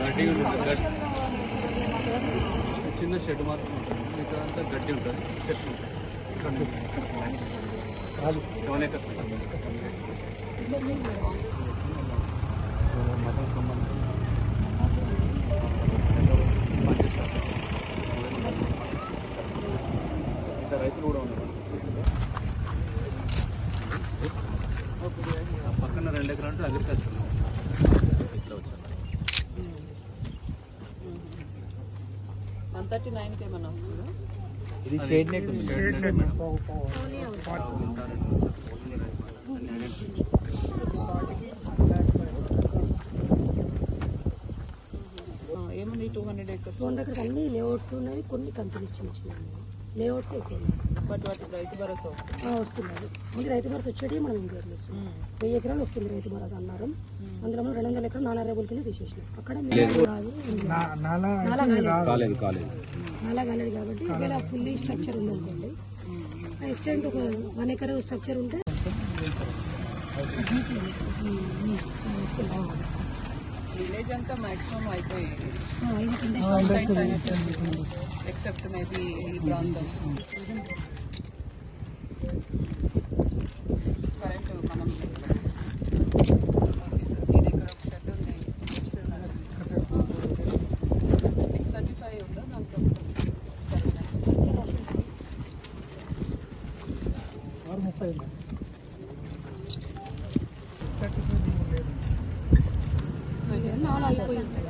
ఉంటుంది చిన్న షెడ్ మాత్రం ఉంటుంది. ఇక్కడ అంతా గడ్డి ఉంటుంది. సెవెన్ ఏకర్స్ మతం సంబంధం రైతులు కూడా ఉన్నారు. పక్కన రెండు ఎకరాలు అగ్రికల్చర్. థర్టీ నైన్కి ఏమైనా వస్తుందా? ఇది షేడ్ నెట్ షేడ్ ఏముంది two hundred acres? Two hundred అన్ని లేఅవుట్స్ ఉన్నవి కొన్ని కంపెనీస్ చిన్న చిన్న లేఅవుట్స్ బట్ వాటికి రైతు భరోసా వస్తుంది. ఆ, వస్తున్నాయి ఓన్లీ రైతు భరోసా వచ్చేటి మనం చేస్తున్నాం వెయ్యి ఎకరాలు వస్తుంది రైతు భరోసా అన్నారు. అందులో మనం రెండు వందల ఎకరాలు నాలుగు రేపుల కింద తీసేసినాం. అక్కడ నాలా కాలేదు. కాలేదు. నాలా కాలేదు కాబట్టి ఒకవేళ ఫుల్లీ స్ట్రక్చర్ ఉందనుకోండి. ఎక్స్టెంట్ ఒక వన్ ఎకర్ స్ట్రక్చర్ ఉంటే విలేజ్ అంతా మాక్సిమం అయిపోయింది. ఆ, ఇది కింద ఎక్సెప్ట్ మేబీ ఈ ప్రాంతం. కరెంట్ మనం ఇది ఇక్కడ ఒక షెడ్ ఉంది. సిక్స్ థర్టీ ఫైవ్ ఉందా. దాంట్లో నాలా అయిపోయింది